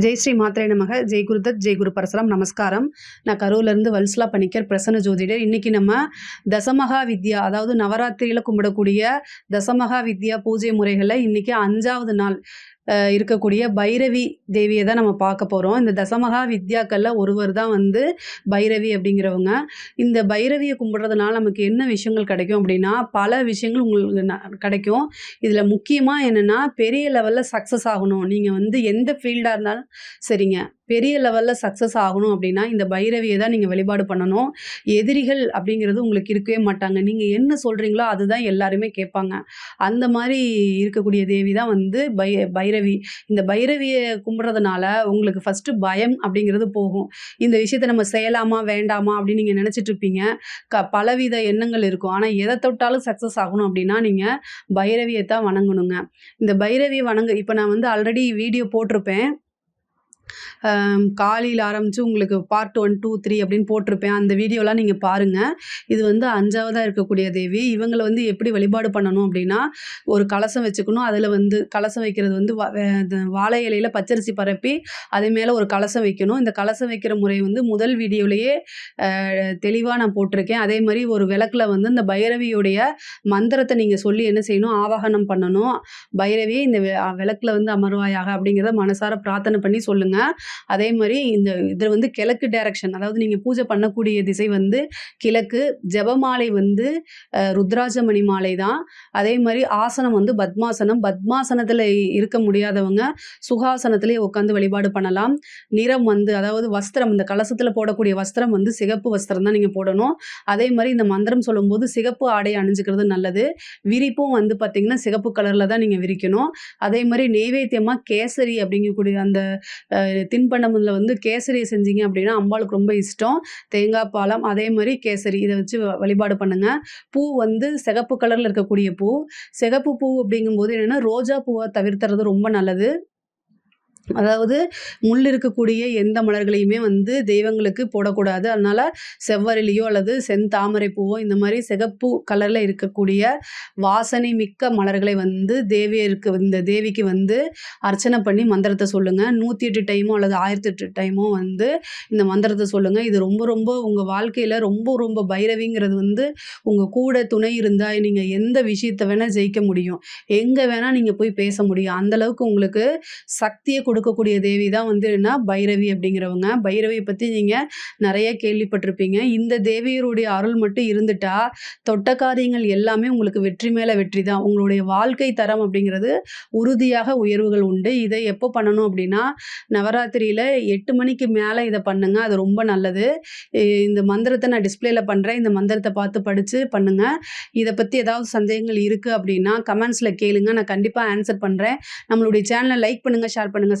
ஜெய் ஸ்ரீ மாத்திரை நமக. ஜெய் குருதத் ஜெய் குரு பரசரம். நமஸ்காரம். நான் கரூர்லேருந்து வல்சலா பணிக்கர் பிரசன்ன ஜோதிடர். இன்றைக்கி நம்ம தசமகா வித்யா அதாவது நவராத்திரியில் கும்பிடக்கூடிய தசமகா வித்யா பூஜை முறைகளை இன்றைக்கி அஞ்சாவது நாள். இருக்கக்கூடிய பைரவி தேவியை தான் நம்ம பார்க்க போகிறோம் இந்த தசமகா வித்யாக்களில் ஒருவர் தான் வந்து பைரவி அப்படிங்கிறவங்க. இந்த பைரவியை கும்பிட்றதுனால நமக்கு என்ன விஷயங்கள் கிடைக்கும் அப்படின்னா பல விஷயங்கள் உங்களுக்கு ந- கிடைக்கும். இதில் முக்கியமாக என்னென்னா பெரிய லெவலில் சக்ஸஸ் ஆகணும். நீங்கள் வந்து எந்த ஃபீல்டாக இருந்தாலும் சரிங்க. பெரிய லெவலில் சக்ஸஸ் ஆகணும் அப்படின்னா இந்த பைரவியை தான் நீங்கள் வழிபாடு பண்ணணும். எதிரிகள் அப்படிங்கிறது உங்களுக்கு இருக்கவே மாட்டாங்க. நீங்கள் என்ன சொல்கிறீங்களோ அதுதான் எல்லாருமே கேட்பாங்க. அந்த மாதிரி இருக்கக்கூடிய தேவி தான் வந்து பை பைரவி. இந்த பைரவியை கும்பிட்றதுனால உங்களுக்கு ஃபஸ்ட்டு பயம் அப்படிங்கிறது போகும். இந்த விஷயத்தை நம்ம செய்யலாமா வேண்டாமா அப்படின்னு நீங்கள் நினச்சிட்ருப்பீங்க க பலவித எண்ணங்கள் இருக்கும். ஆனால் எதை தொட்டாலும் சக்ஸஸ் ஆகணும் அப்படின்னா நீங்கள் பைரவியை தான் வணங்கணுங்க. இந்த பைரவியை வணங்க இப்போ நான் வந்து ஆல்ரெடி வீடியோ போட்டிருப்பேன். காலையில் ஆரம்பித்து உங்களுக்கு பார்ட் ஒன் டூ த்ரீ அப்படின்னு போட்டிருப்பேன். அந்த வீடியோலாம் நீங்கள் பாருங்கள் இது வந்து அஞ்சாவதாக இருக்கக்கூடிய தேவி. இவங்களை வந்து எப்படி வழிபாடு பண்ணணும் அப்படின்னா ஒரு கலசம் வச்சுக்கணும். அதில் வந்து கலசம் வைக்கிறது வந்து வே- வாழை இலையில் பச்சரிசி பரப்பி அதே மேலே ஒரு கலசம் வைக்கணும். இந்த கலசம் வைக்கிற முறை வந்து முதல் வீடியோலேயே தெளிவாக நான் போட்டிருக்கேன். அதே மாதிரி ஒரு விளக்கில் வந்து இந்த பைரவியுடைய மந்திரத்தை நீங்கள் சொல்லி என்ன செய்யணும்? ஆவாகனம் பண்ணணும். பைரவியை இந்த விளக்கில் வந்து அமர்வாயாக அப்படிங்கிறத மனசார பிரார்த்தனை பண்ணி சொல்லுங்கள் சொல்லுவாங்க. அதே மாதிரி இந்த இதில் வந்து கிழக்கு டைரக்ஷன் அதாவது நீங்கள் பூஜை பண்ணக்கூடிய திசை வந்து கிழக்கு ஜெபமாலை வந்து ருத்ராஜமணி மாலை தான். அதே மாதிரி ஆசனம் வந்து பத்மாசனம். பத்மாசனத்தில் இருக்க முடியாதவங்க சுகாசனத்திலே உட்காந்து வழிபாடு பண்ணலாம். நிறம் வந்து அதாவது வஸ்திரம் இந்த கலசத்தில் போடக்கூடிய வஸ்திரம் வந்து சிகப்பு வஸ்திரம் தான் நீங்கள் போடணும். அதே மாதிரி இந்த மந்திரம் சொல்லும்போது சிகப்பு ஆடை அணிஞ்சுக்கிறது நல்லது. விரிப்பும் வந்து பார்த்திங்கன்னா சிகப்பு கலரில் தான் நீங்கள் விரிக்கணும். அதே மாதிரி நெய்வேத்தியமாக கேசரி அப்படிங்கக்கூடிய அந்த தின்பண்டமில் வந்து கேசரியை செஞ்சீங்க அப்படின்னா அம்பாளுக்கு ரொம்ப இஷ்டம். தேங்காய் பாலம் அதே மாதிரி கேசரி. இதை வச்சு வ- வழிபாடு பண்ணுங்கள் பூ வந்து சிகப்பு கலரில் இருக்கக்கூடிய பூ. சிகப்பு பூ அப்படிங்கும்போது என்னென்னா ரோஜா பூவை தவிர்த்துறது ரொம்ப நல்லது. அதாவது முள் இருக்கக்கூடிய எந்த மலர்களையுமே வந்து தெய்வங்களுக்கு போடக்கூடாது. அதனால செவ்வரிலையோ அல்லது செந்தாமரை பூவோ இந்த மாதிரி சிகப்பு கலரில் இருக்கக்கூடிய வாசனை மிக்க மலர்களை வந்து தேவியருக்கு இந்த தேவிக்கு வந்து அர்ச்சனை பண்ணி மந்திரத்தை சொல்லுங்கள் நூற்றி எட்டு டைமோ அல்லது ஆயிரத்தி எட்டு டைமோ வந்து இந்த மந்திரத்தை சொல்லுங்கள் இது ரொம்ப ரொம்ப உங்கள் வாழ்க்கையில் ரொம்ப ரொம்ப பைரவிங்கிறது வந்து உங்கள் கூட துணை இருந்தால் நீங்கள் எந்த விஷயத்தை வேணால் ஜெயிக்க முடியும். எங்கே வேணால் நீங்கள் போய் பேச முடியும். அந்த அளவுக்கு உங்களுக்கு சக்தியை கொடுக்கக்கூடிய தேவி தான் வந்து என்ன? பைரவி அப்படிங்கிறவங்க. பைரவியை பற்றி நீங்கள் நிறைய கேள்விப்பட்டிருப்பீங்க. இந்த தேவியருடைய அருள் மட்டும் இருந்துட்டா தொட்ட காரியங்கள் எல்லாமே உங்களுக்கு வெற்றி மேலே வெற்றி தான். உங்களுடைய வாழ்க்கை தரம் அப்படிங்கிறது உறுதியாக உயர்வுகள் உண்டு. இதை எப்போ பண்ணணும் அப்படின்னா நவராத்திரியில் எட்டு மணிக்கு மேலே இதை பண்ணுங்க. அது ரொம்ப நல்லது. இந்த மந்திரத்தை நான் டிஸ்பிளேல பண்ணுறேன் இந்த மந்திரத்தை பார்த்து படித்து பண்ணுங்க. இதை பற்றி ஏதாவது சந்தேகங்கள் இருக்குது அப்படின்னா கமெண்ட்ஸில் கேளுங்க. நான் கண்டிப்பாக ஆன்சர் பண்ணுறேன் நம்மளுடைய சேனலை லைக் பண்ணுங்கள் ஷேர் பண்ணுங்கள்